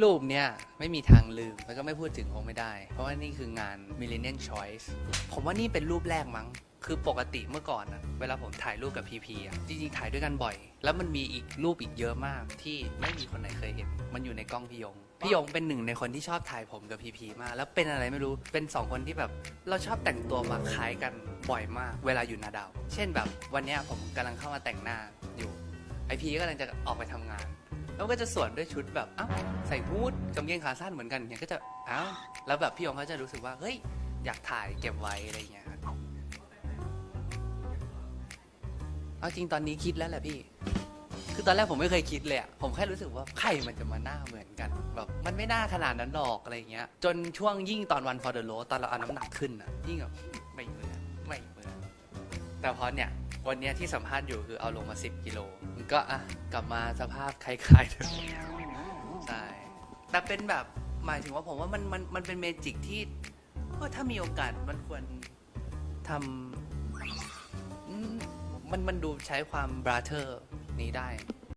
รูปเนี่ยไม่มีทางลืมแล้วก็ไม่พูดถึงคงไม่ได้ เพราะว่านี่คืองาน Millennium Choice ผมว่านี่เป็นรูปแรกมั้ง คือปกติเมื่อก่อนอะเวลาผมถ่ายรูปกับพีพีอะจริงๆถ่ายด้วยกันบ่อย แล้วมันมีอีกรูปอีกเยอะมากที่ไม่มีคนไหนเคยเห็น มันอยู่ในกล้องพี่ยง พี่ยงเป็นหนึ่งในคนที่ชอบถ่ายผมกับพีพีมาก แล้วเป็นอะไรไม่รู้ เป็นสองคนที่แบบเราชอบแต่งตัวมาคล้ายกันบ่อยมาก เวลาอยู่นาดาว เช่นแบบวันเนี้ยผมกำลังเข้ามาแต่งหน้าอยู่ ไอพีก็กำลังจะออกไปทำงาน ล้วก็จะสวนด้วยชุดแบบอ้าวใส่ฮูดกางเกงขาสั้นเหมือนกันเนี่ยก็จะอ้าวแล้วแบบพี่ยงเขาจะรู้สึกว่าเฮ้ยอยากถ่ายเก็บไว้อะไรเงี้ยเอาจริงตอนนี้คิดแล้วแหละพี่ คือตอนแรกผมไม่เคยคิดเลยอะผมแค่รู้สึกว่าใครมันจะมาหน้าเหมือนกันแบบมันไม่น่าขนาดนั้นหรอกอะไรเงี้ย จนช่วงยิ่งตอนวัน for the road ตอนเราเอาน้ำหนักขึ้นอะยิ่งแบบไม่เหมือนไม่เหมือนแต่พอเนี่ย วันเนี้ยที่สัมภาษณ์อยู่คือเอาลงมา 10 กิโลมันก็อะกลับมาสภาพคล้ายๆเดิมใช่แต่เป็นแบบหมายถึงว่าผมว่ามันมันมันเป็นเมจิกที่เออถ้ามีโอกาสมันควรทำอืมมันมันดูใช้ความบราเธอร์นี้ได้